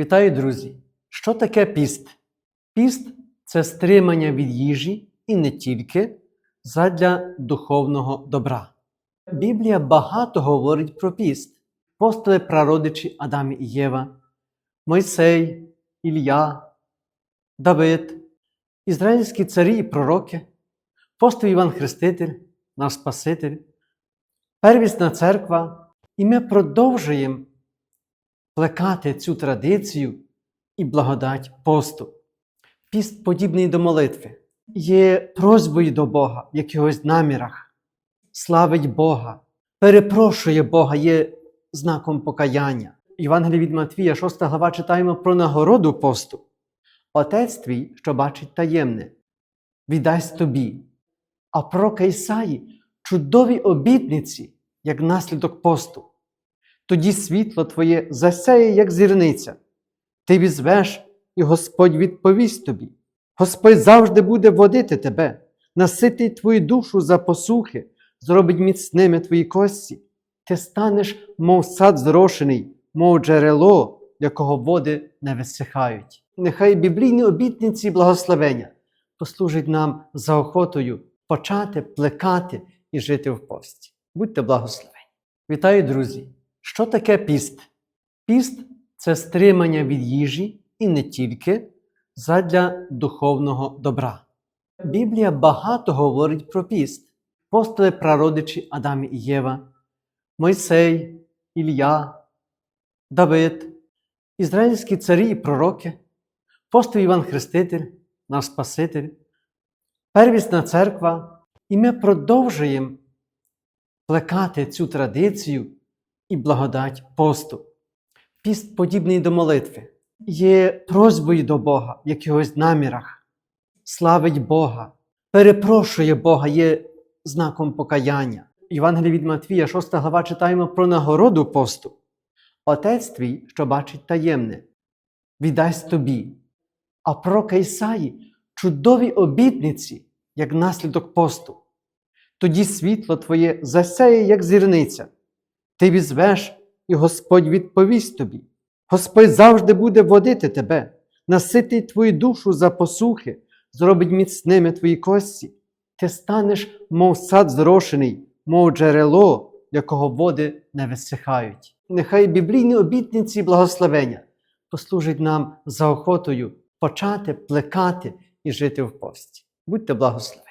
Вітаю, друзі! Що таке піст? Піст це стримання від їжі і не тільки задля духовного добра. Біблія багато говорить про піст. Апостоли прародичі Адам і Єва, Мойсей, Ілля, Давид, ізраїльські царі і пророки, апостол Іван Хреститель, наш Спаситель, первісна церква, і ми продовжуємо плекати цю традицію і благодать посту. Піст подібний до молитви, є просьбою до Бога в якихось намірах, славить Бога, перепрошує Бога, є знаком покаяння. Євангелії від Матвія, 6 глава, читаємо про нагороду посту. Отець твій, що бачить таємне, віддасть тобі. А пророка Ісаї чудові обітниці, як наслідок посту. Тоді світло твоє засяє, як зірниця. Ти візвеш, і Господь відповість тобі. Господь завжди буде водити тебе, наситить твою душу за посухи, зробить міцними твої кості. Ти станеш, мов сад зрошений, мов джерело, якого води не висихають. Нехай біблійні обітниці благословення послужать нам заохотою почати плекати і жити в пості. Будьте благословені. Вітаю, друзі! Що таке піст? Піст це стримання від їжі і не тільки задля духовного добра. Біблія багато говорить про піст. Апостоли прародичі Адам і Єва, Мойсей, Ілля, Давид, ізраїльські царі і пророки, апостол Іван Хреститель, наш Спаситель, первісна церква, і ми продовжуємо плекати цю традицію і благодать посту. Піст подібний до молитви, є просьбою до Бога в якихось намірах, славить Бога, перепрошує Бога, є знаком покаяння. Євангелії від Матвія, 6 глава, читаємо про нагороду посту. Отець твій, що бачить таємне, віддасть тобі. А пророка Ісаї чудові обітниці, як наслідок посту. Тоді світло твоє засяє, як зірниця. Ти візвеш, і Господь відповість тобі. Господь завжди буде водити тебе, наситить твою душу за посухи, зробить міцними твої кості. Ти станеш, мов сад зрошений, мов джерело, якого води не висихають. Нехай біблійні обітниці благословення послужать нам заохотою почати плекати і жити в пості. Будьте благословені.